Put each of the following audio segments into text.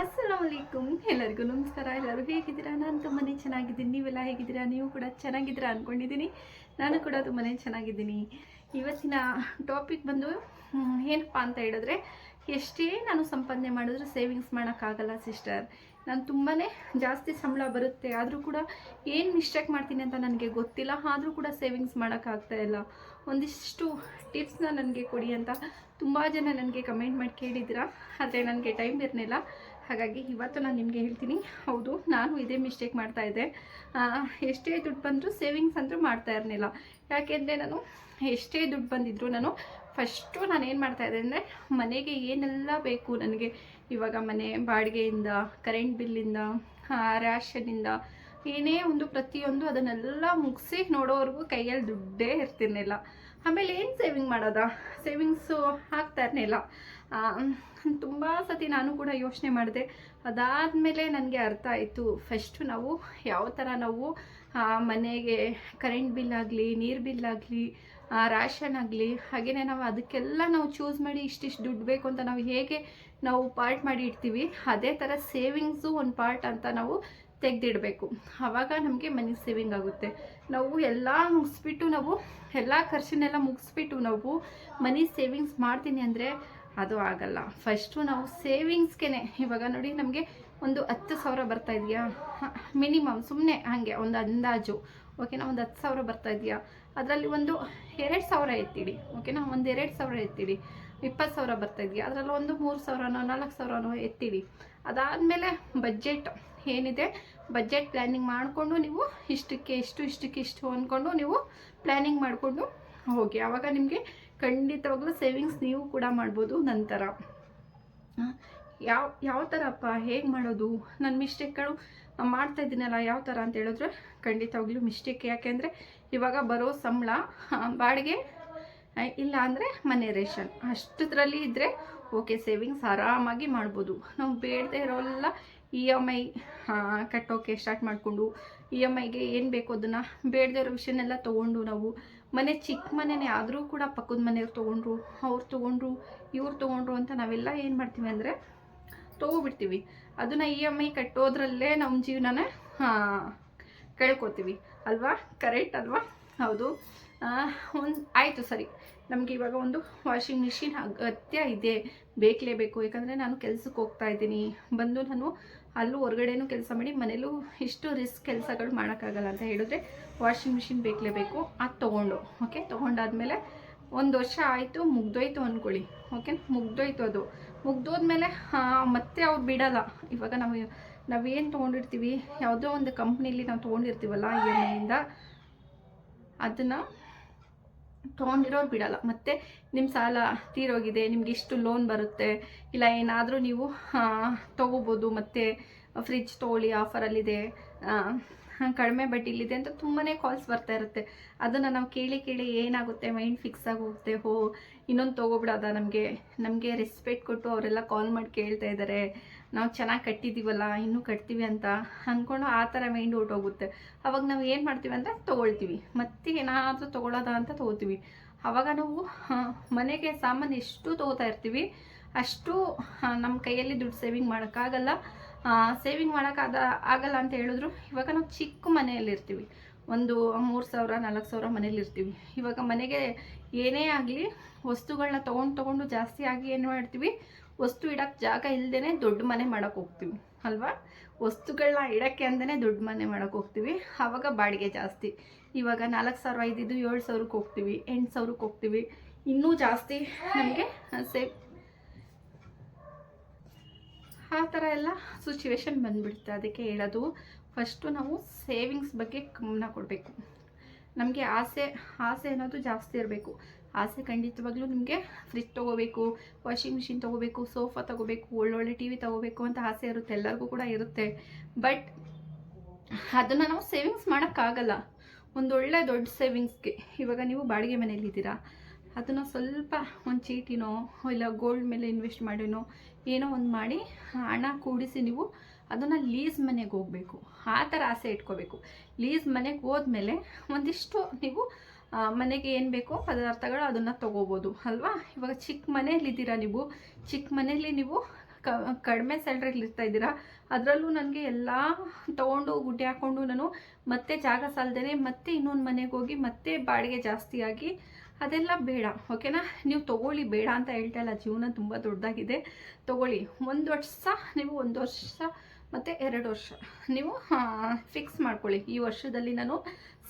ಅಸ್ಸಲಾಮಲೈಕುಮ್ ಎಲ್ಲರಿಗೂ ನಮಸ್ಕಾರ. ಎಲ್ಲರೂ ಹೇಗಿದ್ದೀರಾ? ನಾನು ತುಂಬಾ ಚೆನ್ನಾಗಿದ್ದೀನಿ. ನೀವೆಲ್ಲ ಹೇಗಿದ್ದೀರಾ? ನೀವು ಕೂಡ ಚೆನ್ನಾಗಿದ್ದೀರಾ ಅಂದ್ಕೊಂಡಿದ್ದೀನಿ ನಾನು ಕೂಡ ತುಂಬಾ ಚೆನ್ನಾಗಿದ್ದೀನಿ. ಇವತ್ತಿನ ಟಾಪಿಕ್ ಬಂದು ಏನಪ್ಪ ಅಂತ ಹೇಳಿದ್ರೆ, ಎಷ್ಟೇ ನಾನು ಸಂಪಾದನೆ ಮಾಡಿದ್ರು ಸೇವಿಂಗ್ಸ್ ಮಾಡೋಕ್ಕಾಗಲ್ಲ ಸಿಸ್ಟರ್ ನಾನು ತುಂಬಾ ಜಾಸ್ತಿ ಸಂಬಳ ಬರುತ್ತೆ. ಆದರೂ ಕೂಡ ಏನು ಮಿಸ್ಟೇಕ್ ಮಾಡ್ತೀನಿ ಅಂತ ನನಗೆ ಗೊತ್ತಿಲ್ಲ. ಆದರೂ ಕೂಡ ಸೇವಿಂಗ್ಸ್ ಮಾಡೋಕ್ಕಾಗ್ತಾ ಇಲ್ಲ. ಒಂದಿಷ್ಟು ಟಿಪ್ಸ್ನ ನನಗೆ ಕೊಡಿ ಅಂತ ತುಂಬ ಜನ ನನಗೆ ಕಮೆಂಟ್ ಮಾಡಿ ಕೇಳಿದ್ದೀರಾ. ಆದರೆ ನನಗೆ ಟೈಮ್ ಇರಲಿಲ್ಲ. ಹಾಗಾಗಿ ಇವತ್ತು ನಾನು ನಿಮಗೆ ಹೇಳ್ತೀನಿ, ಹೌದು, ನಾನು ಇದೇ ಮಿಸ್ಟೇಕ್ ಮಾಡ್ತಾ ಇದ್ದೆ. ಎಷ್ಟೇ ದುಡ್ಡು ಬಂದರೂ ಸೇವಿಂಗ್ಸ್ ಅಂದರೂ ಮಾಡ್ತಾ ಇರಲಿಲ್ಲ. ಯಾಕೆಂದರೆ ನಾನು ಎಷ್ಟೇ ದುಡ್ಡು ಬಂದಿದ್ರು ನಾನು ಫಸ್ಟು ನಾನು ಏನು ಮಾಡ್ತಾ ಇದ್ದೆ ಅಂದರೆ ಮನೆಗೆ ಏನೆಲ್ಲ ಬೇಕು ನನಗೆ, ಇವಾಗ ಮನೆ ಬಾಡಿಗೆಯಿಂದ ಕರೆಂಟ್ ಬಿಲ್ಲಿಂದ ರ್ಯಾಷನಿಂದ ಏನೇ ಒಂದು ಪ್ರತಿಯೊಂದು ಅದನ್ನೆಲ್ಲ ಮುಗಿಸಿ ನೋಡೋವರೆಗೂ ಕೈಯಲ್ಲಿ ದುಡ್ಡೇ ಇರ್ತಿರ್ಲಿಲ್ಲ. ಆಮೇಲೆ ಏನು ಸೇವಿಂಗ್ ಮಾಡೋದಾ? ಸೇವಿಂಗ್ಸು ಆಗ್ತಾ ಇರಲಿಲ್ಲ ತುಂಬ ಸತಿ ನಾನು ಕೂಡ ಯೋಚನೆ ಮಾಡಿದೆ. ಅದಾದಮೇಲೆ ನನಗೆ ಅರ್ಥ ಆಯಿತು. ಫಸ್ಟು ನಾವು ಯಾವ ಥರ ನಾವು ಮನೆಗೆ ಕರೆಂಟ್ ಬಿಲ್ ಆಗಲಿ, ನೀರು ಬಿಲ್ ಆಗಲಿ ರ್ಯಾಷನ್ ಆಗಲಿ ಹಾಗೆಯೇ ನಾವು ಅದಕ್ಕೆಲ್ಲ ನಾವು ಚೂಸ್ ಮಾಡಿ ಇಷ್ಟಿಷ್ಟು ದುಡ್ಡು ಬೇಕು ಅಂತ ನಾವು ಹೇಗೆ ನಾವು ಪಾರ್ಟ್ ಮಾಡಿ ಇಡ್ತೀವಿ, ಅದೇ ಥರ ಸೇವಿಂಗ್ಸು ಒಂದು ಪಾರ್ಟ್ ಅಂತ ನಾವು ತೆಗೆದಿಡಬೇಕು. ಆವಾಗ ನಮಗೆ ಮನಿ ಸೇವಿಂಗ್ ಆಗುತ್ತೆ. ನಾವು ಎಲ್ಲ ಮುಗಿಸ್ಬಿಟ್ಟು ನಾವು, ಎಲ್ಲ ಖರ್ಚನ್ನೆಲ್ಲ ಮುಗಿಸ್ಬಿಟ್ಟು ನಾವು ಮನಿ ಸೇವಿಂಗ್ಸ್ ಮಾಡ್ತೀನಿ ಅಂದರೆ ಅದು ಆಗಲ್ಲ. ಫಸ್ಟು ನಾವು ಸೇವಿಂಗ್ಸ್ಗೆ ಇವಾಗ ನೋಡಿ ನಮಗೆ ಒಂದು ಹತ್ತು ಸಾವಿರ ಬರ್ತಾ ಇದೆಯಾ? ಮಿನಿಮಮ್ ಸುಮ್ಮನೆ ಹಾಗೆ ಒಂದು ಅಂದಾಜು. ಓಕೆನಾ ಒಂದು ಹತ್ತು ಸಾವಿರ ಬರ್ತಾ ಇದೆಯಾ? ಅದರಲ್ಲಿ ಒಂದು ಎರಡು ಸಾವಿರ ಎತ್ತಿಡಿ. ಓಕೆನಾ ಒಂದು ಎರಡು ಸಾವಿರ ಎತ್ತಿಡಿ. ಇಪ್ಪತ್ತು ಸಾವಿರ ಬರ್ತಾ ಇದೆಯಾ? ಅದರಲ್ಲಿ ಒಂದು ಮೂರು ಸಾವಿರನೋ, ನಾಲ್ಕು ಸಾವಿರನೋ ಎತ್ತಿಡಿ. ಅದಾದಮೇಲೆ ಬಜೆಟ್ ಏನಿದೆ? ಬಜೆಟ್ ಪ್ಲ್ಯಾನಿಂಗ್ ಮಾಡಿಕೊಂಡು ನೀವು ಇಷ್ಟಕ್ಕೆ ಇಷ್ಟು ಇಷ್ಟಕ್ಕೆ ಇಷ್ಟು ಅಂದ್ಕೊಂಡು ನೀವು ಪ್ಲ್ಯಾನಿಂಗ್ ಮಾಡಿಕೊಂಡು ಹೋಗಿ. ಆವಾಗ ನಿಮಗೆ ಖಂಡಿತವಾಗ್ಲೂ ಸೇವಿಂಗ್ಸ್ ನೀವು ಕೂಡ ಮಾಡ್ಬೋದು ನಂತರ. ಯಾವ ಯಾವ ಥರಪ್ಪ ಹೇಗೆ ಮಾಡೋದು? ನನ್ನ ಮಿಸ್ಟೇಕ್ಗಳು ಮಾಡ್ತಾ ಇದ್ದೀನಲ್ಲ, ಯಾವ ಥರ ಅಂತ ಹೇಳಿದ್ರೆ ಖಂಡಿತವಾಗ್ಲೂ ಮಿಸ್ಟೇಕ್ ಯಾಕೆಂದರೆ ಇವಾಗ ಬರೋ ಸಂಬಳ ಬಾಡಿಗೆ ಇಲ್ಲ ಅಂದರೆ ಮನೆ ರೇಷನ್. ಅಷ್ಟರಲ್ಲಿ ಇದ್ದರೆ ಓಕೆ ಸೇವಿಂಗ್ಸ್ ಆರಾಮಾಗಿ ಮಾಡ್ಬೋದು. ನಾವು ಬೇಡದೇ ಇರೋಲ್ಲ ಇ ಎಂ ಐ ಕಟ್ಟೋಕೆ ಸ್ಟಾರ್ಟ್ ಮಾಡಿಕೊಂಡು ಇ ಎಂ ಐಗೆ ಏನು ಬೇಕು ಅದನ್ನು ಬೇಡದೇ ಇರೋ ವಿಷಯನೆಲ್ಲ ತೊಗೊಂಡು ನಾವು ಮನೆ ಚಿಕ್ಕ ಮನೆನೇ ಆದರೂ ಕೂಡ ಪಕ್ಕದ ಮನೆಯವ್ರು ತೊಗೊಂಡ್ರು, ಅವ್ರು ತೊಗೊಂಡ್ರು, ಇವ್ರು ತೊಗೊಂಡ್ರು ಅಂತ ನಾವೆಲ್ಲ ಏನು ಮಾಡ್ತೀವಿ ಅಂದರೆ ತೊಗೊಬಿಡ್ತೀವಿ. ಅದನ್ನು ಇ ಎಂ ಐ ಕಟ್ಟೋದ್ರಲ್ಲೇ ನಮ್ಮ ಜೀವನನ ಕಳ್ಕೊತೀವಿ. ಅಲ್ವಾ? ಕರೆಕ್ಟ್ ಅಲ್ವಾ? ಹೌದು. ಒಂದು, ಆಯಿತು ಸರಿ. ನಮಗೆ ಇವಾಗ ಒಂದು ವಾಷಿಂಗ್ ಮಿಷಿನ್ ಅಗತ್ಯ ಇದೆ. ಬೇಕಲೇಬೇಕು ಯಾಕಂದರೆ ನಾನು ಕೆಲಸಕ್ಕೆ ಹೋಗ್ತಾ ಇದ್ದೀನಿ. ಬಂದು ನಾನು ಅಲ್ಲೂ ಹೊರಗಡೆನೂ ಕೆಲಸ ಮಾಡಿ, ಮನೇಲೂ ಇಷ್ಟು ರಿಸ್ಕ್ ಕೆಲಸಗಳು ಮಾಡೋಕ್ಕಾಗಲ್ಲ ಅಂತ ಹೇಳಿದ್ರೆ ವಾಷಿಂಗ್ ಮಿಷಿನ್ ಬೇಕಲೇಬೇಕು ಅದು ತೊಗೊಂಡು ಓಕೆ ತೊಗೊಂಡಾದ್ಮೇಲೆ ಒಂದು ವರ್ಷ ಆಯಿತು, ಮುಗ್ದೋಯ್ತು ಅಂದ್ಕೊಳ್ಳಿ ಓಕೆ ಮುಗ್ದೋಯ್ತು ಅದು. ಮುಗ್ದೋದ್ಮೇಲೆ ಮತ್ತೆ ಅವ್ರು ಬಿಡಲ್ಲ. ಇವಾಗ ನಾವು ನಾವೇನು ತೊಗೊಂಡಿರ್ತೀವಿ? ಯಾವುದೋ ಒಂದು ಕಂಪ್ನಿಲಿ ನಾವು ತೊಗೊಂಡಿರ್ತೀವಲ್ಲ ಇ ಎಂ ಐಯಿಂದ ಅದನ್ನು ತೊಗೊಂಡಿರೋರು ಬಿಡಲ್ಲ. ಮತ್ತು ನಿಮ್ಮ ಸಾಲ ತೀರೋಗಿದೆ, ನಿಮ್ಗೆ ಇಷ್ಟು ಲೋನ್ ಬರುತ್ತೆ, ಇಲ್ಲ ಏನಾದರೂ ನೀವು ತೊಗೋಬೋದು, ಮತ್ತು ಫ್ರಿಜ್ ತೊಗೊಳ್ಳಿ ಆಫರಲ್ಲಿದೆ ಕಡಿಮೆ ಬಡ್ಡಿಲಿದೆ ಅಂತ ತುಂಬಾ ಕಾಲ್ಸ್ ಬರ್ತಾ ಇರುತ್ತೆ. ಅದನ್ನು ನಾವು ಕೇಳಿ ಕೇಳಿ ಏನಾಗುತ್ತೆ ಮೈಂಡ್ ಫಿಕ್ಸ್ ಆಗಿ ಹೋಗುತ್ತೆ, ಹೋ, ಇನ್ನೊಂದು ತೊಗೊಬಿಡೋದ ನಮಗೆ? ನಮಗೆ ರೆಸ್ಪೆಕ್ಟ್ ಕೊಟ್ಟು ಅವರೆಲ್ಲ ಕಾಲ್ ಮಾಡಿ ಕೇಳ್ತಾ ಇದ್ದಾರೆ ನಾವು ಚೆನ್ನಾಗಿ ಕಟ್ಟಿದ್ದೀವಲ್ಲ ಇನ್ನೂ ಕಟ್ತೀವಿ ಅಂತ ಅಂದ್ಕೊಂಡು ಆ ಥರ ಮೈಂಡ್ ಹೊರ್ಟೋಗುತ್ತೆ ಅವಾಗ ನಾವು ಏನು ಮಾಡ್ತೀವಿ ಅಂದರೆ ತೊಗೊಳ್ತೀವಿ. ಮತ್ತೆ ಏನಾದರೂ ತೊಗೊಳೋದ ಅಂತ ತೊಗೋತೀವಿ. ಅವಾಗ ನಾವು ಮನೆಗೆ ಸಾಮಾನು ಎಷ್ಟು ತೊಗೋತಾ ಇರ್ತೀವಿ, ಅಷ್ಟು ನಮ್ಮ ಕೈಯಲ್ಲಿ ದುಡ್ಡು ಸೇವಿಂಗ್ ಮಾಡೋಕ್ಕಾಗಲ್ಲ. ಸೇವಿಂಗ್ ಮಾಡೋಕ್ಕಾದ ಆಗಲ್ಲ ಅಂತ ಹೇಳಿದ್ರು. ಇವಾಗ ನಾವು ಚಿಕ್ಕ ಮನೆಯಲ್ಲಿರ್ತೀವಿ ಒಂದು ಮೂರು ಸಾವಿರ, ನಾಲ್ಕು ಸಾವಿರ ಮನೇಲಿರ್ತೀವಿ ಇವಾಗ ಮನೆಗೆ ಏನೇ ಆಗಲಿ ವಸ್ತುಗಳನ್ನ ತೊಗೊಂಡು ತೊಗೊಂಡು ಜಾಸ್ತಿ ಆಗಿ ಏನು ಮಾಡ್ತೀವಿ? ವಸ್ತು ಇಡಕ್ಕೆ ಜಾಗ ಇಲ್ಲದೇ ದೊಡ್ಡ ಮನೆ ಮಾಡೋಕ್ಕೆ ಹೋಗ್ತೀವಿ. ಅಲ್ವಾ? ವಸ್ತುಗಳನ್ನ ಇಡೋಕ್ಕೆ ಅಂದೇ ದೊಡ್ಡ ಮನೆ ಮಾಡೋಕ್ಕೆ ಹೋಗ್ತೀವಿ. ಆವಾಗ ಬಾಡಿಗೆ ಜಾಸ್ತಿ. ಇವಾಗ ನಾಲ್ಕು ಸಾವಿರ ಐದಿದ್ದು ಏಳು ಸಾವಿರಕ್ಕೆ ಹೋಗ್ತೀವಿ, ಎಂಟು ಸಾವಿರಕ್ಕೆ ಹೋಗ್ತೀವಿ. ಇನ್ನೂ ಜಾಸ್ತಿ ನಮಗೆ ಸೇವ್ ಆ ಥರ ಎಲ್ಲ ಸಿಚುವೇಶನ್ ಬಂದುಬಿಡುತ್ತೆ. ಅದಕ್ಕೆ ಹೇಳೋದು ಫಸ್ಟು ನಾವು ಸೇವಿಂಗ್ಸ್ ಬಗ್ಗೆ ಗಮನ ಕೊಡಬೇಕು. ನಮಗೆ ಆಸೆ ಆಸೆ ಅನ್ನೋದು ಜಾಸ್ತಿ ಇರಬೇಕು. ಆಸೆ ಖಂಡಿತವಾಗ್ಲೂ ನಿಮಗೆ ಫ್ರಿಜ್ ತೊಗೋಬೇಕು ವಾಷಿಂಗ್ ಮಿಷಿನ್ ತೊಗೋಬೇಕು ಸೋಫಾ ತೊಗೋಬೇಕು, ಒಳ್ಳೊಳ್ಳೆ ಟಿ ವಿ ತೊಗೋಬೇಕು ಅಂತ ಆಸೆ ಇರುತ್ತೆ. ಎಲ್ಲರಿಗೂ ಕೂಡ ಇರುತ್ತೆ. ಬಟ್ ಅದನ್ನು ನಾವು ಸೇವಿಂಗ್ಸ್ ಮಾಡೋಕ್ಕಾಗಲ್ಲ. ಒಂದೊಳ್ಳೆ ದೊಡ್ಡ ಸೇವಿಂಗ್ಸ್ಗೆ ಇವಾಗ ನೀವು ಬಾಡಿಗೆ ಮನೇಲಿದ್ದೀರಾ ಅದನ್ನು ಸ್ವಲ್ಪ ಒಂದು ಚೀಟಿನೋ ಇಲ್ಲ ಗೋಲ್ಡ್ ಮೇಲೆ ಇನ್ವೆಸ್ಟ್ ಮಾಡಿನೋ ಏನೋ ಒಂದು ಮಾಡಿ ಹಣ ಕೂಡಿಸಿ ನೀವು ಅದನ್ನು ಲೀಸ್ ಮನೆಗೆ ಹೋಗಬೇಕು. ಆ ಥರ ಆಸೆ ಇಟ್ಕೋಬೇಕು. ಲೀಸ್ ಮನೆಗೆ ಹೋದ್ಮೇಲೆ ಒಂದಿಷ್ಟು ನೀವು ಮನೆಗೆ ಏನು ಬೇಕೋ ಪದಾರ್ಥಗಳು ಅದನ್ನು ತೊಗೋಬೋದು, ಅಲ್ವಾ? ಇವಾಗ ಚಿಕ್ಕ ಮನೆಯಲ್ಲಿದ್ದೀರಾ ನೀವು? ಚಿಕ್ಕ ಮನೆಯಲ್ಲಿ ನೀವು ಕಡಿಮೆ ಸ್ಯಾಲ್ರಿಲಿ ಇರ್ತಾ ಇದ್ದೀರಾ? ಅದರಲ್ಲೂ ನನಗೆ ಎಲ್ಲ ತೊಗೊಂಡು ಗುಡ್ಡೆ ಹಾಕ್ಕೊಂಡು ನಾನು ಮತ್ತೆ ಜಾಗ ಸಾಲದೇನೆ ಮತ್ತೆ ಇನ್ನೊಂದು ಮನೆಗೆ ಹೋಗಿ ಮತ್ತೆ ಬಾಡಿಗೆ ಜಾಸ್ತಿ ಆಗಿ ಅದೆಲ್ಲ ಬೇಡ, ಓಕೆನಾ? ನೀವು ತೊಗೊಳ್ಳಿ, ಬೇಡ ಅಂತ ಹೇಳ್ತಾ ಇಲ್ಲ, ಜೀವನ ತುಂಬ ದೊಡ್ಡದಾಗಿದೆ. ತೊಗೊಳ್ಳಿ, ಒಂದು ವರ್ಷ, ನೀವು ಒಂದು ವರ್ಷ ಮತ್ತು ಎರಡು ವರ್ಷ. ನೀವು ಫಿಕ್ಸ್ ಮಾಡ್ಕೊಳ್ಳಿ. ಈ ವರ್ಷದಲ್ಲಿ ನಾನು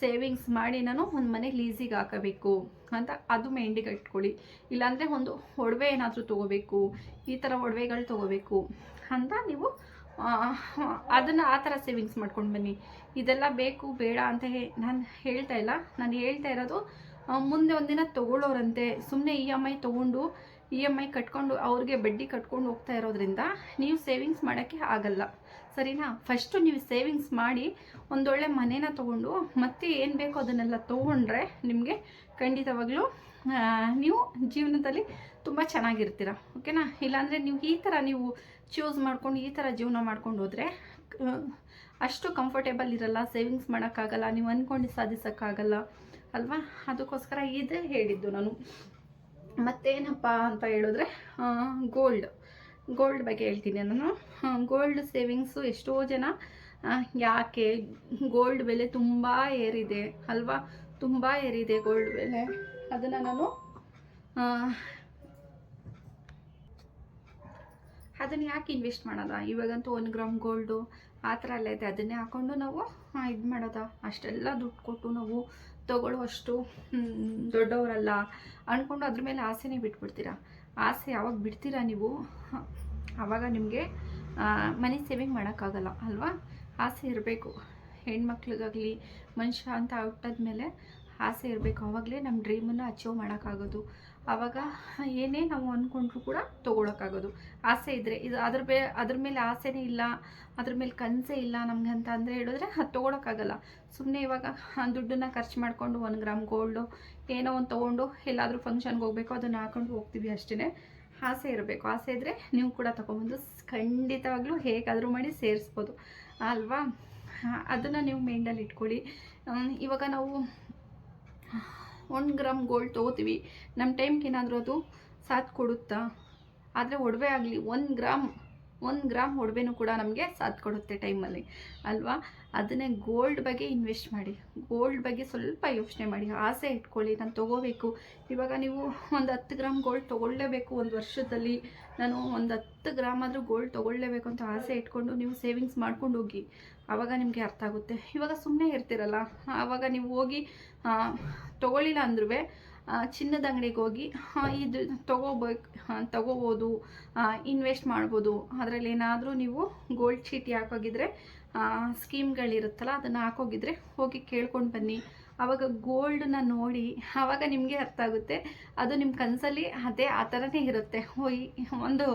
ಸೇವಿಂಗ್ಸ್ ಮಾಡಿ ನಾನು ಒಂದು ಮನೆ ಲೀಸಿಗೆ ಹಾಕಬೇಕು ಅಂತ ಅದು ಮೈಂಡಿಗೆ ಇಟ್ಕೊಳ್ಳಿ. ಇಲ್ಲಾಂದರೆ ಒಂದು ಒಡವೆ ಏನಾದರೂ ತೊಗೋಬೇಕು, ಈ ಥರ ಒಡವೆಗಳು ತೊಗೋಬೇಕು ಅಂತ ನೀವು ಅದನ್ನು ಆ ಥರ ಸೇವಿಂಗ್ಸ್ ಮಾಡ್ಕೊಂಡು ಬನ್ನಿ. ಇದೆಲ್ಲ ಬೇಕು, ಬೇಡ ಅಂತ ಹೇ, ನಾನು ಹೇಳ್ತಾ ಇಲ್ಲ. ನಾನು ಹೇಳ್ತಾ ಇರೋದು ಮುಂದೆ ಒಂದಿನ ತೊಗೊಳ್ಳೋರಂತೆ. ಸುಮ್ಮನೆ ಇ ಎಂ ಐ ತೊಗೊಂಡು ಇ ಎಂ ಐ ಕಟ್ಕೊಂಡು, ಅವ್ರಿಗೆ ಬಡ್ಡಿ ಕಟ್ಕೊಂಡು ಹೋಗ್ತಾ ಇರೋದ್ರಿಂದ ನೀವು ಸೇವಿಂಗ್ಸ್ ಮಾಡೋಕ್ಕೆ ಆಗಲ್ಲ. ಸರಿನಾ? ಫಸ್ಟು ನೀವು ಸೇವಿಂಗ್ಸ್ ಮಾಡಿ, ಒಂದೊಳ್ಳೆ ಮನೇನ ತೊಗೊಂಡು, ಮತ್ತೆ ಏನು ಬೇಕೋ ಅದನ್ನೆಲ್ಲ ತೊಗೊಂಡ್ರೆ ನಿಮಗೆ ಖಂಡಿತವಾಗ್ಲೂ ನೀವು ಜೀವನದಲ್ಲಿ ತುಂಬ ಚೆನ್ನಾಗಿರ್ತೀರ. ಓಕೆನಾ ಇಲ್ಲಾಂದರೆ ನೀವು ಈ ಥರ ನೀವು ಚೂಸ್ ಮಾಡ್ಕೊಂಡು, ಈ ಥರ ಜೀವನ ಮಾಡ್ಕೊಂಡು ಹೋದರೆ ಅಷ್ಟು ಕಂಫರ್ಟೇಬಲ್ ಇರಲ್ಲ ಸೇವಿಂಗ್ಸ್ ಮಾಡೋಕ್ಕಾಗಲ್ಲ, ನೀವು ಅಂದ್ಕೊಂಡು ಸಾಧಿಸೋಕ್ಕಾಗಲ್ಲ. ಅಲ್ವಾ? ಅದಕ್ಕೋಸ್ಕರ ಇದೇ ಹೇಳಿದ್ದು ನಾನು. ಮತ್ತೇನಪ್ಪ ಅಂತ ಹೇಳಿದ್ರೆ ಗೋಲ್ಡ್ ಗೋಲ್ಡ್ ಬಗ್ಗೆ ಹೇಳ್ತೀನಿ ನಾನು. ಗೋಲ್ಡ್ ಸೇವಿಂಗ್ಸು ಎಷ್ಟೋ ಜನ ಯಾಕೆ ಗೋಲ್ಡ್ ಬೆಲೆ ತುಂಬ ಏರಿದೆ, ಅಲ್ವಾ? ತುಂಬ ಏರಿದೆ ಗೋಲ್ಡ್ ಬೆಲೆ. ಅದನ್ನು ನಾನು ಅದನ್ನು ಯಾಕೆ ಇನ್ವೆಸ್ಟ್ ಮಾಡೋದ ಇವಾಗಂತೂ ಒಂದು ಗ್ರಾಮ್ ಗೋಲ್ಡು ಆ ಥರ ಎಲ್ಲ ಇದೆ. ಅದನ್ನೇ ಹಾಕ್ಕೊಂಡು ನಾವು ಇದು ಮಾಡೋದಾ ಅಷ್ಟೆಲ್ಲ ದುಡ್ಡು ಕೊಟ್ಟು ನಾವು ತಗೊಳ್ಳೋ ಅಷ್ಟು ದೊಡ್ಡವರಲ್ಲ ಅಂದ್ಕೊಂಡು ಅದ್ರ ಮೇಲೆ ಆಸೆನೇ ಬಿಟ್ಬಿಡ್ತೀರಾ? ಆಸೆ ಯಾವಾಗ ಬಿಡ್ತೀರಾ ನೀವು? ಆವಾಗ ನಿಮಗೆ ಮನಿ ಸೇವಿಂಗ್ ಮಾಡೋಕ್ಕಾಗಲ್ಲ, ಅಲ್ವಾ? ಆಸೆ ಇರಬೇಕು. ಹೆಣ್ಮಕ್ಳಿಗಾಗಲಿ, ಮನುಷ್ಯ ಅಂತ ಹುಟ್ಟಿದ್ಮೇಲೆ ಆಸೆ ಇರಬೇಕು. ಆವಾಗಲೇ ನಮ್ಮ ಡ್ರೀಮನ್ನು ಅಚೀವ್ ಮಾಡೋಕ್ಕಾಗೋದು. ಆವಾಗ ಏನೇ ನಾವು ಅಂದ್ಕೊಂಡ್ರು ಕೂಡ ತೊಗೊಳಕ್ಕಾಗೋದು. ಆಸೆ ಇದ್ದರೆ ಇದು ಅದ್ರ ಬೇ, ಅದ್ರ ಮೇಲೆ ಆಸೆನೇ ಇಲ್ಲ, ಅದ್ರ ಮೇಲೆ ಕನಸೇ ಇಲ್ಲ ನಮ್ಗೆ ಅಂತ ಅಂದರೆ ಹೇಳಿದ್ರೆ ಅದು ತೊಗೊಳಕ್ಕಾಗಲ್ಲ. ಸುಮ್ಮನೆ ಇವಾಗ ದುಡ್ಡನ್ನ ಖರ್ಚು ಮಾಡಿಕೊಂಡು ಒಂದು ಗ್ರಾಮ್ ಗೋಲ್ಡು ಏನೋ ಒಂದು ತೊಗೊಂಡು ಎಲ್ಲಾದರೂ ಫಂಕ್ಷನ್ಗೆ ಹೋಗಬೇಕು, ಅದನ್ನು ಹಾಕೊಂಡು ಹೋಗ್ತೀವಿ ಅಷ್ಟೇ ಆಸೆ ಇರಬೇಕು. ಆಸೆ ಇದ್ದರೆ ನೀವು ಕೂಡ ತೊಗೊಬಂದು ಖಂಡಿತವಾಗ್ಲೂ ಹೇಗಾದರೂ ಮಾಡಿ ಸೇರಿಸ್ಬೋದು. ಅಲ್ವಾ? ಅದನ್ನು ನೀವು ಮೈಂಡಲ್ಲಿ ಇಟ್ಕೊಳ್ಳಿ. ಇವಾಗ ನಾವು ಒಂದು ಗ್ರಾಮ್ ಗೋಲ್ಡ್ ತೊಗೋತೀವಿ. ನಮ್ಮ ಟೈಮ್ಗೆ ಏನಾದರೂ ಅದು ಸಾಥ್ ಕೊಡುತ್ತಾ? ಆದರೆ ಒಡವೆ ಆಗಲಿ, ಒಂದು ಗ್ರಾಮ್ ಒಂದು ಗ್ರಾಮ್ ಒಡವೆನೂ ಕೂಡ ನಮಗೆ ಸಾಧ್ ಕೊಡುತ್ತೆ ಟೈಮಲ್ಲಿ, ಅಲ್ವಾ? ಅದನ್ನೇ ಗೋಲ್ಡ್ ಬಗ್ಗೆ ಇನ್ವೆಸ್ಟ್ ಮಾಡಿ, ಗೋಲ್ಡ್ ಬಗ್ಗೆ ಸ್ವಲ್ಪ ಯೋಚನೆ ಮಾಡಿ, ಆಸೆ ಇಟ್ಕೊಳ್ಳಿ, ನಾನು ತೊಗೋಬೇಕು. ಇವಾಗ ನೀವು ಒಂದು ಹತ್ತು ಗ್ರಾಮ್ ಗೋಲ್ಡ್ ತೊಗೊಳ್ಳೇಬೇಕು ಒಂದು ವರ್ಷದಲ್ಲಿ, ನಾನು ಒಂದು ಹತ್ತು ಗ್ರಾಮ್ ಆದರೂ ಗೋಲ್ಡ್ ತೊಗೊಳ್ಳೇಬೇಕು ಅಂತ ಆಸೆ ಇಟ್ಕೊಂಡು ನೀವು ಸೇವಿಂಗ್ಸ್ ಮಾಡ್ಕೊಂಡು ಹೋಗಿ ಆವಾಗ ನಿಮಗೆ ಅರ್ಥ ಆಗುತ್ತೆ. ಇವಾಗ ಸುಮ್ಮನೆ ಇರ್ತೀರಲ್ಲ ಆವಾಗ ನೀವು ಹೋಗಿ ತೊಗೊಳ್ಳಿಲ್ಲ ಅಂದ್ರೂ ಚಿನ್ನದ ಅಂಗಡಿಗೆ ಹೋಗಿ ಇದು ತಗೋಬೇಕು ತಗೋಬೋದು ಇನ್ವೆಸ್ಟ್ ಮಾಡ್ಬೋದು. ಅದರಲ್ಲಿ ಏನಾದರೂ ನೀವು ಗೋಲ್ಡ್ ಚೀಟಿ ಹಾಕೋಗಿದ್ರೆ ಸ್ಕೀಮ್ಗಳಿರುತ್ತಲ್ಲ, ಅದನ್ನು ಹಾಕೋಗಿದ್ರೆ ಹೋಗಿ ಕೇಳ್ಕೊಂಡು ಬನ್ನಿ. ಆವಾಗ ಗೋಲ್ಡನ್ನ ನೋಡಿ ಆವಾಗ ನಿಮಗೆ ಅರ್ಥ ಆಗುತ್ತೆ. ಅದು ನಿಮ್ಮ ಕನಸಲ್ಲಿ ಅದೇ ಆ ಥರನೇ ಇರುತ್ತೆ. ಒಂದು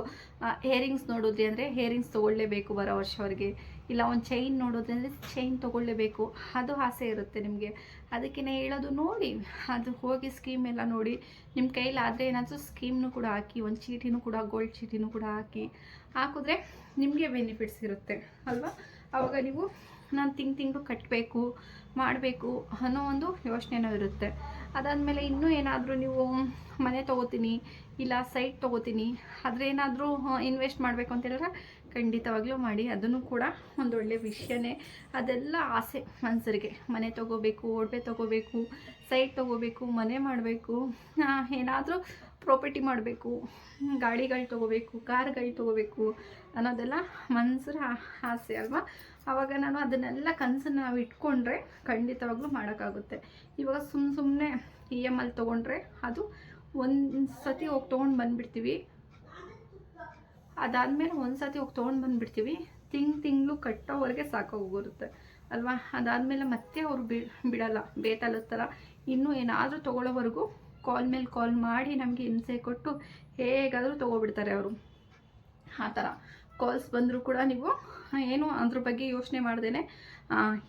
ಹೇರಿಂಗ್ಸ್ ನೋಡಿದ್ರಿ ಅಂದರೆ ಹೇರಿಂಗ್ಸ್ ತೊಗೊಳ್ಳೇಬೇಕು ಬರೋ ವರ್ಷವರೆಗೆ ಇಲ್ಲ, ಒಂದು ಚೈನ್ ನೋಡೋದಂದರೆ ಚೈನ್ ತೊಗೊಳ್ಳೇಬೇಕು ಅದು ಆಸೆ ಇರುತ್ತೆ ನಿಮಗೆ. ಅದಕ್ಕೆ ಹೇಳೋದು ನೋಡಿ, ಅದು ಹೋಗಿ ಸ್ಕೀಮ್ ಎಲ್ಲ ನೋಡಿ. ನಿಮ್ಮ ಕೈಲಾದರೆ ಏನಾದರೂ ಸ್ಕೀಮ್ನು ಕೂಡ ಹಾಕಿ, ಒಂದು ಚೀಟಿನೂ ಕೂಡ ಗೋಲ್ಡ್ ಚೀಟಿನೂ ಕೂಡ ಹಾಕಿ. ಹಾಕಿದ್ರೆ ನಿಮಗೆ ಬೆನಿಫಿಟ್ಸ್ ಇರುತ್ತೆ, ಅಲ್ವಾ? ಅವಾಗ ನೀವು ನಾನು ತಿಂಗ್ ತಿಂಗಳು ಕಟ್ಟಬೇಕು ಮಾಡಬೇಕು ಅನ್ನೋ ಒಂದು ಯೋಚನೆನೂ ಇರುತ್ತೆ. ಅದಾದಮೇಲೆ ಇನ್ನೂ ಏನಾದರೂ ನೀವು ಮನೆ ತೊಗೋತೀನಿ, ಇಲ್ಲ ಸೈಟ್ ತೊಗೋತೀನಿ ಅದ್ರೇನಾದರೂ ಇನ್ವೆಸ್ಟ್ ಮಾಡಬೇಕು ಅಂತ ಹೇಳಿದ್ರೆ ಖಂಡಿತವಾಗ್ಲೂ ಮಾಡಿ, ಅದನ್ನು ಕೂಡ ಒಂದೊಳ್ಳೆ ವಿಷಯನೇ. ಅದೆಲ್ಲ ಆಸೆ ಮನ್ಸರಿಗೆ. ಮನೆ ತೊಗೋಬೇಕು, ಒಡವೆ ತೊಗೋಬೇಕು, ಸೈಟ್ ತೊಗೋಬೇಕು, ಮನೆ ಮಾಡಬೇಕು ಏನಾದರೂ ಪ್ರಾಪರ್ಟಿ ಮಾಡಬೇಕು, ಗಾಡಿಗಳು ತೊಗೋಬೇಕು, ಕಾರ್ಗಳು ತೊಗೋಬೇಕು ಅನ್ನೋದೆಲ್ಲ ಮನ್ಸರ ಆಸೆ ಅಲ್ವಾ? ಆವಾಗ ನಾನು ಅದನ್ನೆಲ್ಲ ಕನಸನ್ನ ನಾವು ಇಟ್ಕೊಂಡ್ರೆ ಖಂಡಿತವಾಗ್ಲೂ ಮಾಡೋಕ್ಕಾಗುತ್ತೆ. ಇವಾಗ ಸುಮ್ಮ ಸುಮ್ಮನೆ ಇ ಎಂ ಅಲ್ಲಿ ತೊಗೊಂಡ್ರೆ ಅದು ಒಂದು ಸತಿ ಹೋಗಿ ತೊಗೊಂಡು ಬಂದುಬಿಡ್ತೀವಿ. ಅದಾದಮೇಲೆ ಒಂದು ಸತಿ ಹೋಗಿ ತೊಗೊಂಡು ಬಂದುಬಿಡ್ತೀವಿ. ತಿಂಗ್ ತಿಂಗಳು ಕಟ್ಟೋವರೆಗೆ ಸಾಕಾಗೋಗಿರುತ್ತೆ ಅಲ್ವಾ? ಅದಾದಮೇಲೆ ಮತ್ತೆ ಅವರು ಬಿಡಲ್ಲ. ಬೇತಲಿಸ್ತಾರ ಇನ್ನೂ ಏನಾದರೂ ತೊಗೊಳ್ಳೋವರೆಗೂ ಕಾಲ್ ಮೇಲೆ ಕಾಲ್ ಮಾಡಿ ನಮಗೆ ಹಿಂಸೆ ಕೊಟ್ಟು ಹೇಗಾದರೂ ತೊಗೊಬಿಡ್ತಾರೆ ಅವರು. ಆ ಥರ ಕಾಲ್ಸ್ ಬಂದರೂ ಕೂಡ ನೀವು, ಏನು ಅದ್ರ ಬಗ್ಗೆ ಯೋಚನೆ ಮಾಡ್ದೇನೆ.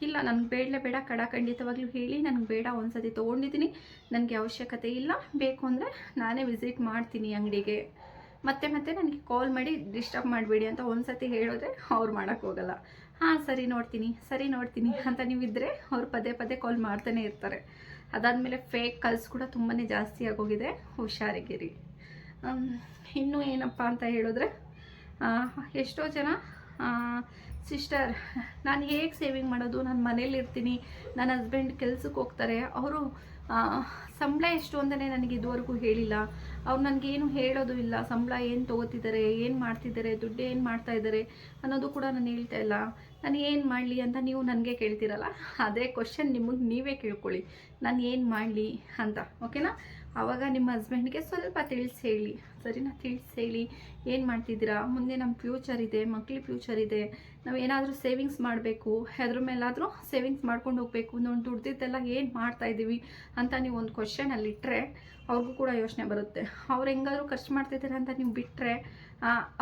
ಇಲ್ಲ, ನನಗೆ ಬೇಡಲೇ ಬೇಡ. ಕಡ ಖಂಡಿತವಾಗ್ಲೂ ಹೇಳಿ. ನನಗೆ ಬೇಡ ಒಂದು ಸತಿ ತೊಗೊಂಡಿದ್ದೀನಿ. ನನಗೆ ಅವಶ್ಯಕತೆ ಇಲ್ಲ. ಬೇಕು ಅಂದರೆ ನಾನೇ ವಿಸಿಟ್ ಮಾಡ್ತೀನಿ ಅಂಗಡಿಗೆ. ಮತ್ತೆ ಮತ್ತೆ ನನಗೆ ಕಾಲ್ ಮಾಡಿ ಡಿಸ್ಟರ್ಬ್ ಮಾಡಬೇಡಿ ಅಂತ ಒಂದು ಸತಿ ಹೇಳಿದ್ರೆ ಅವ್ರು ಮಾಡೋಕ್ಕೆ ಹೋಗಲ್ಲ. ಹಾಂ, ಸರಿ ನೋಡ್ತೀನಿ ಸರಿ ನೋಡ್ತೀನಿ ಅಂತ ನೀವಿದ್ದರೆ ಅವ್ರು ಪದೇ ಪದೇ ಕಾಲ್ ಮಾಡ್ತಾನೆ ಇರ್ತಾರೆ. ಅದಾದಮೇಲೆ ಫೇಕ್ ಕಲ್ಸ್ ಕೂಡ ತುಂಬಾ ಜಾಸ್ತಿ ಆಗೋಗಿದೆ. ಹುಷಾರಿಗಿರಿ. ಇನ್ನೂ ಏನಪ್ಪ ಅಂತ ಹೇಳಿದ್ರೆ ಎಷ್ಟೋ ಜನ ಸಿಸ್ಟರ್ ನಾನು ಹೇಗೆ ಸೇವಿಂಗ್ ಮಾಡೋದು? ನಾನು ಮನೇಲಿ ಇರ್ತೀನಿ ನನ್ನ ಹಸ್ಬೆಂಡ್ ಕೆಲ್ಸಕ್ಕೆ ಹೋಗ್ತಾರೆ, ಅವರು ಸಂಬಳ ಎಷ್ಟು ಅಂತಲೇ ನನಗೆ ಇದುವರೆಗೂ ಹೇಳಿಲ್ಲ. ಅವ್ರು ನನಗೇನು ಹೇಳೋದು ಇಲ್ಲ. ಸಂಬಳ ಏನು ತೊಗೋತಿದ್ದಾರೆ, ಏನು ಮಾಡ್ತಿದ್ದಾರೆ, ದುಡ್ಡು ಏನು ಮಾಡ್ತಾ ಇದ್ದಾರೆ ಅನ್ನೋದು ಕೂಡ ನಾನು ಹೇಳ್ತಾ ಇಲ್ಲ. ನಾನು ಏನು ಮಾಡಲಿ ಅಂತ ನೀವು ನನಗೆ ಕೇಳ್ತೀರಲ್ಲ, ಅದೇ ಕ್ವಶನ್ ನಿಮಗೆ ನೀವೇ ಕೇಳ್ಕೊಳ್ಳಿ. ನಾನು ಏನು ಮಾಡಲಿ ಅಂತ ಓಕೆನಾ ಆವಾಗ ನಿಮ್ಮ ಹಸ್ಬೆಂಡ್ಗೆ ಸ್ವಲ್ಪ ತಿಳಿಸಿ ಹೇಳಿ ಸರಿನಾ? ತಿಳಿಸಿ ಹೇಳಿ ಏನು ಮಾಡ್ತಿದ್ದೀರಾ? ಮುಂದೆ ನಮ್ಮ ಫ್ಯೂಚರ್ ಇದೆ, ಮಕ್ಳ ಫ್ಯೂಚರ್ ಇದೆ. ನಾವು ಏನಾದರೂ ಸೇವಿಂಗ್ಸ್ ಮಾಡಬೇಕು, ಅದ್ರ ಮೇಲಾದರೂ ಸೇವಿಂಗ್ಸ್ ಮಾಡ್ಕೊಂಡು ಹೋಗಬೇಕು. ಒಂದು ದುಡ್ದಿದ್ದೆಲ್ಲ ಏನು ಮಾಡ್ತಾ ಇದ್ದೀವಿ ಅಂತ ನೀವು ಒಂದು ಕ್ವಶನ್ ಅಲ್ಲಿ ಇಟ್ಟರೆ ಅವ್ರಿಗೂ ಕೂಡ ಯೋಚನೆ ಬರುತ್ತೆ. ಅವ್ರು ಹೆಂಗಾದರೂ ಖರ್ಚು ಮಾಡ್ತಿದ್ದಾರೆ ಅಂತ ನೀವು ಬಿಟ್ಟರೆ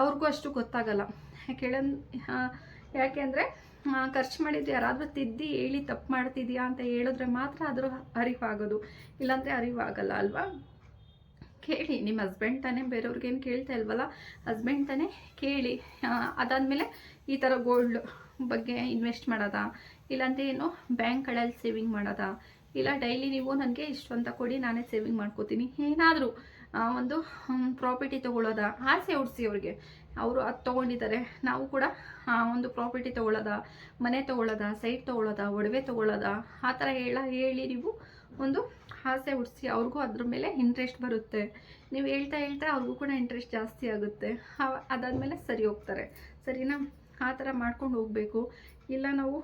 ಅವ್ರಿಗೂ ಅಷ್ಟು ಗೊತ್ತಾಗಲ್ಲ. ಯಾಕೆ ಯಾಕೆ ಅಂದರೆ ಖರ್ಚು ಮಾಡಿದ್ದು ಯಾರಾದರೂ ತಿದ್ದಿ, ಹೇಳಿ ತಪ್ಪು ಮಾಡ್ತಿದ್ಯಾ ಅಂತ ಹೇಳಿದ್ರೆ ಮಾತ್ರ ಅದ್ರ ಅರಿವಾಗೋದು. ಇಲ್ಲಾಂದರೆ ಅರಿವಾಗಲ್ಲ ಅಲ್ವಾ? ಕೇಳಿ, ನಿಮ್ಮ ಹಸ್ಬೆಂಡ್ ತಾನೇ ಬೇರೆಯವ್ರಿಗೇನು ಕೇಳ್ತಾ ಇಲ್ವಲ್ಲ? ಹಸ್ಬೆಂಡ್ ತಾನೇ ಕೇಳಿ. ಅದಾದಮೇಲೆ ಈ ಥರ ಗೋಲ್ಡ್ ಬಗ್ಗೆ ಇನ್ವೆಸ್ಟ್ ಮಾಡೋದಾ? ಇಲ್ಲಾಂದರೆ ಏನು ಬ್ಯಾಂಕ್ಗಳಲ್ಲಿ ಸೇವಿಂಗ್ ಮಾಡೋದಾ? ಇಲ್ಲ ಡೈಲಿ ನೀವು ನನಗೆ ಇಷ್ಟು ಅಂತ ಕೊಡಿ, ನಾನೇ ಸೇವಿಂಗ್ ಮಾಡ್ಕೋತೀನಿ. ಏನಾದರೂ ಒಂದು ಪ್ರಾಪರ್ಟಿ ತೊಗೊಳೋದಾ? ಆಸೆ ಹುಡ್ಸಿ ಅವ್ರಿಗೆ. ಅವರು ಅದು ತೊಗೊಂಡಿದ್ದಾರೆ. ನಾವು ಕೂಡ ಒಂದು ಪ್ರಾಪರ್ಟಿ ತೊಗೊಳ್ಳೋದ ಮನೆ ತೊಗೊಳ್ಳೋದ ಸೈಟ್ ತೊಗೊಳ್ಳೋದ ಒಡವೆ ತೊಗೊಳ್ಳೋದ ಆ ಥರ ಹೇಳ, ಹೇಳಿ ನೀವು ಒಂದು ಆಸೆ ಹುಡ್ಸಿ ಅವ್ರಿಗೂ ಅದ್ರ ಮೇಲೆ ಇಂಟ್ರೆಸ್ಟ್ ಬರುತ್ತೆ. ನೀವು ಹೇಳ್ತಾ ಹೇಳ್ತಾ ಅವ್ರಿಗೂ ಕೂಡ ಇಂಟ್ರೆಸ್ಟ್ ಜಾಸ್ತಿ ಆಗುತ್ತೆ. ಅದಾದಮೇಲೆ ಸರಿ ಹೋಗ್ತಾರೆ. ಸರಿನಾ? ಆ ಥರ ಮಾಡ್ಕೊಂಡು ಹೋಗಬೇಕು. ಇಲ್ಲ ನಾವು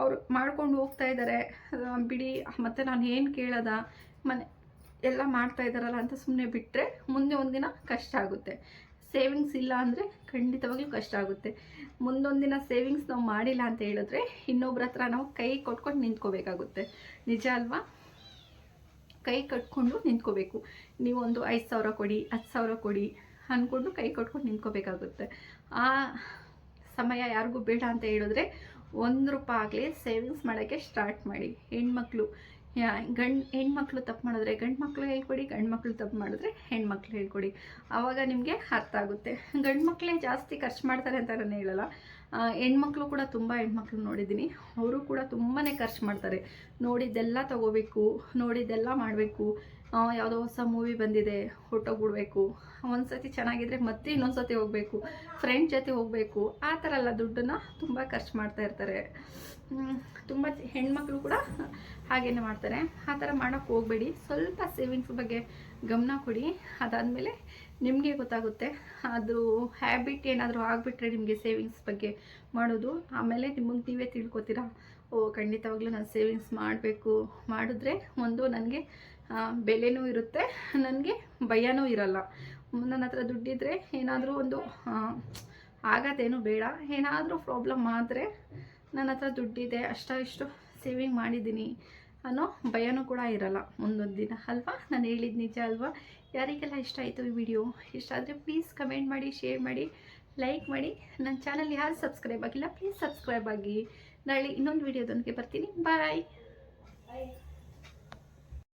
ಅವರು ಮಾಡ್ಕೊಂಡು ಹೋಗ್ತಾ ಇದ್ದಾರೆ. ಬಿಡಿ, ಮತ್ತೆ ನಾನು ಏನು ಕೇಳೋದ? ಮನೆ ಎಲ್ಲ ಮಾಡ್ತಾ ಇದ್ದಾರಲ್ಲ ಅಂತ ಸುಮ್ಮನೆ ಬಿಟ್ಟರೆ ಮುಂದೆ ಒಂದಿನ ಕಷ್ಟ ಆಗುತ್ತೆ. ಸೇವಿಂಗ್ಸ್ ಇಲ್ಲ ಅಂದರೆ ಖಂಡಿತವಾಗ್ಲೂ ಕಷ್ಟ ಆಗುತ್ತೆ. ಮುಂದೊಂದು ದಿನ ಸೇವಿಂಗ್ಸ್ ನಾವು ಮಾಡಿಲ್ಲ ಅಂತ ಹೇಳಿದ್ರೆ ಇನ್ನೊಬ್ರ ಹತ್ರ ನಾವು ಕೈ ಕೊಟ್ಕೊಂಡು ನಿಂತ್ಕೋಬೇಕಾಗುತ್ತೆ. ನಿಜ ಅಲ್ವಾ? ಕೈ ಕಟ್ಕೊಂಡು ನಿಂತ್ಕೋಬೇಕು. ನೀವೊಂದು ಐದು ಸಾವಿರ ಕೊಡಿ, ಹತ್ತು ಸಾವಿರ ಕೊಡಿ ಅಂದ್ಕೊಂಡು ಕೈ ಕಟ್ಕೊಂಡು ನಿಂತ್ಕೋಬೇಕಾಗುತ್ತೆ. ಆ ಸಮಯ ಯಾರಿಗೂ ಬೇಡ ಅಂತ ಹೇಳಿದ್ರೆ ಒಂದು ರೂಪಾಯಿ ಆಗಲಿ ಸೇವಿಂಗ್ಸ್ ಮಾಡೋಕ್ಕೆ ಸ್ಟಾರ್ಟ್ ಮಾಡಿ. ಹೆಣ್ಮಕ್ಳು ಗಂಡು, ಹೆಣ್ಮಕ್ಳು ತಪ್ಪು ಮಾಡಿದ್ರೆ ಗಂಡು ಮಕ್ಳು ಹೇಳ್ಕೊಡಿ, ಗಂಡು ಮಕ್ಳು ತಪ್ಪು ಮಾಡಿದ್ರೆ ಹೆಣ್ಮಕ್ಳು ಹೇಳ್ಕೊಡಿ. ಆವಾಗ ನಿಮಗೆ ಅರ್ಥ ಆಗುತ್ತೆ. ಗಂಡು ಮಕ್ಕಳೇ ಜಾಸ್ತಿ ಖರ್ಚು ಮಾಡ್ತಾರೆ ಅಂತ ನಾನು ಹೇಳಲ್ಲ ಹೆಣ್ಮಕ್ಳು ಕೂಡ ತುಂಬ ಹೆಣ್ಮಕ್ಳು ನೋಡಿದ್ದೀನಿ. ಅವರು ಕೂಡ ತುಂಬಾ ಖರ್ಚು ಮಾಡ್ತಾರೆ. ನೋಡಿದ್ದೆಲ್ಲ ತಗೋಬೇಕು, ನೋಡಿದ್ದೆಲ್ಲ ಮಾಡಬೇಕು. ಯಾವುದೋ ಹೊಸ ಮೂವಿ ಬಂದಿದೆ, ಹೊಟ್ಟೋಗ್ಬಿಡ್ಬೇಕು. ಒಂದು ಸತಿ ಚೆನ್ನಾಗಿದ್ರೆ ಮತ್ತೆ ಇನ್ನೊಂದು ಸತಿ ಹೋಗಬೇಕು. ಫ್ರೆಂಡ್ ಜೊತೆ ಹೋಗಬೇಕು. ಆ ಥರ ಎಲ್ಲ ದುಡ್ಡನ್ನು ತುಂಬ ಖರ್ಚು ಮಾಡ್ತಾ ಇರ್ತಾರೆ. ತುಂಬ ಹೆಣ್ಮಕ್ಳು ಕೂಡ ಹಾಗೇನೆ ಮಾಡ್ತಾರೆ. ಆ ಥರ ಮಾಡೋಕ್ಕೆ ಹೋಗಬೇಡಿ. ಸ್ವಲ್ಪ ಸೇವಿಂಗ್ಸ್ ಬಗ್ಗೆ ಗಮನ ಕೊಡಿ. ಅದಾದಮೇಲೆ ನಿಮಗೆ ಗೊತ್ತಾಗುತ್ತೆ. ಅದು ಹ್ಯಾಬಿಟ್ ಏನಾದರೂ ಆಗಿಬಿಟ್ರೆ ನಿಮಗೆ ಸೇವಿಂಗ್ಸ್ ಬಗ್ಗೆ ಮಾಡೋದು. ಆಮೇಲೆ ನಿಮಗೆ ನೀವೇ ತಿಳ್ಕೊತೀರಾ. ಓ, ಖಂಡಿತವಾಗ್ಲೂ ನಾನು ಸೇವಿಂಗ್ಸ್ ಮಾಡಬೇಕು. ಮಾಡಿದ್ರೆ ಒಂದು, ನನಗೆ ಬೆಲೆನೂ ಇರುತ್ತೆ, ನನಗೆ ಭಯನೂ ಇರಲ್ಲ. ನನ್ನ ಹತ್ರ ದುಡ್ಡಿದ್ರೆ ಏನಾದರೂ ಒಂದು ಆಗತ್ತೇನು ಬೇಡ. ಏನಾದರೂ ಪ್ರಾಬ್ಲಮ್ ಆದರೆ ನನ್ನ ಹತ್ರ ದುಡ್ಡಿದೆ, ಅಷ್ಟ ಇಷ್ಟು ಸೇವಿಂಗ್ ಮಾಡಿದ್ದೀನಿ ಅನ್ನೋ ಭಯನೂ ಕೂಡ ಇರಲ್ಲ ಮುಂದೊಂದು ದಿನ, ಅಲ್ವಾ? ನಾನು ಹೇಳಿದ ನಿಜ ಅಲ್ವಾ? ಯಾರಿಗೆಲ್ಲ ಇಷ್ಟ ಆಯಿತು ಈ ವಿಡಿಯೋ ಇಷ್ಟ ಆದರೆ ಪ್ಲೀಸ್ ಕಮೆಂಟ್ ಮಾಡಿ ಶೇರ್ ಮಾಡಿ ಲೈಕ್ ಮಾಡಿ. ನನ್ನ ಚಾನಲ್ ಯಾರು ಸಬ್ಸ್ಕ್ರೈಬ್ ಆಗಿಲ್ಲ ಪ್ಲೀಸ್ ಸಬ್ಸ್ಕ್ರೈಬ್ ಆಗಿ. ನಾಳೆ ಇನ್ನೊಂದು ವಿಡಿಯೋದೊಂದಿಗೆ ಬರ್ತೀನಿ. ಬಾಯ್